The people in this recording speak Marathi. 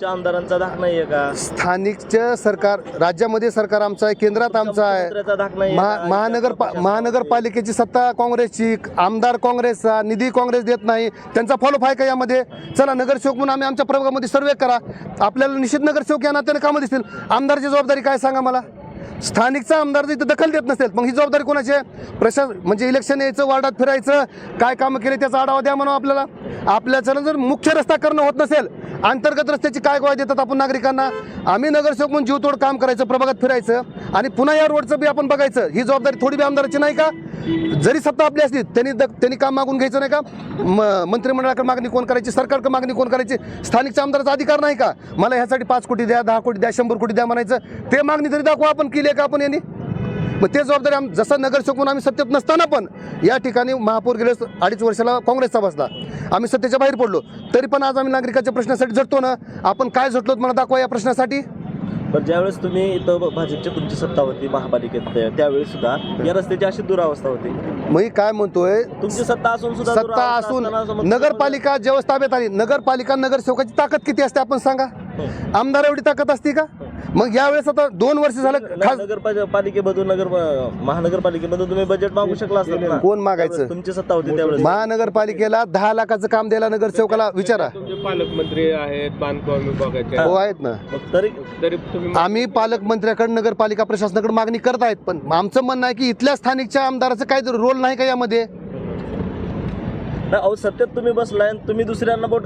स्थानिकच्या आमदारांचा धाक नाहीये का? स्थानिकचं सरकार राज्यामध्ये सरकार आमचं आहे केंद्रात आमचं आहे. मुख्यमंत्र्याचा धाक नाहीये महा? महानगर महानगरपालिकेची सत्ता काँग्रेसची आमदार काँग्रेसचा निधी काँग्रेस देत नाही. त्यांचा फॉलोअप आहे का यामध्ये? चला नगरसेवक म्हणून आम्ही आमच्या प्रभागामध्ये सर्वे करा. आपल्याला निश्चित नगरसेवक या नात्याने कामं दिसतील आमदारची जबाबदारी काय सांगा मला? स्थानिकचा आमदार जर इथं दखल देत नसेल मग ही जबाबदारी कोणाची आहे? प्रशासन म्हणजे इलेक्शन यायचं वार्डात फिरायचं काय कामं केले त्याचा आढावा द्या म्हणून आपल्याला. आपल्याचं जर मुख्य रस्ता करणं होत नसेल अंतर्गत रस्त्याची काय गोळ्या देतात आपण नागरिकांना? आम्ही नगरसेवक म्हणून जीवतोड काम करायचं प्रभागात फिरायचं आणि पुन्हा या रोडचं बी आपण बघायचं. ही जबाबदारी थोडी बी आमदाराची नाही का? जरी सत्ता आपली असली त्यांनी द- त्यांनी काम मागून घ्यायचं नाही का? म मंत्रिमंडळाकडे मागणी कोण करायची? सरकारकडे मागणी कोण करायची? स्थानिकच्या आमदाराचा अधिकार नाही का? मला ह्यासाठी पाच कोटी द्या दहा कोटी द्या शंभर कोटी द्या म्हणायचं. ते मागणी जरी दाखवा आपण केली आहे का आपण यांनी? मग ते जबाबदारी आम जसं नगरसेवक म्हणून आम्ही सत्तेत नसताना पण या ठिकाणी महापौर गेले अडीच वर्षाला काँग्रेसचा बसला. आम्ही सत्तेच्या बाहेर पडलो. तरी पण आज आम्ही नागरिकाच्या प्रश्नासाठी झटतो ना? आपण काय झटलो मला दाखवा या प्रश्नासाठी? पण ज्यावेळेस तुम्ही इथं भाजपची तुमची सत्ता होती महापालिकेत त्या- त्यावेळी सुद्धा या रस्त्याची अशी दुरावस्था होती. मी काय म्हणतोय तुमची सत्ता असून सुद्धा सत्ता दुरावस्था असून असताना नगरपालिका जेव्हा ताब्यात आली नगरपालिका नगरसेवकाची ताकद किती असते आपण सांगा? आमदार एवढी ताकद असते का? मग यावेळेस आता दोन वर्ष झालं खास नगर पालिकेमधून नगर महानगरपालिकेमधून तुम्ही बजेट मागू शकला असता ना. कोण मागायचं? तुमची सत्ता होती त्यावेळेस. महानगरपालिकेला दहा लाखाचं काम द्यायला नगरसेवकाला विचारा. तुमचे पालकमंत्री आहेत बांधकाम विभागाचे हो आहेत ना. मग तरी तरी तुम्ही आम्ही पालकमंत्र्याकडे नगरपालिका प्रशासनाकडे मागणी करत आहेत पण आमचं म्हणणं आहे की इथल्या स्थानिकच्या आमदाराचं काय रोल नाही का यामध्ये? नाही, अहो सत्तेत तुम्ही बसलाय आणि तुम्ही दुसऱ्यांना बोट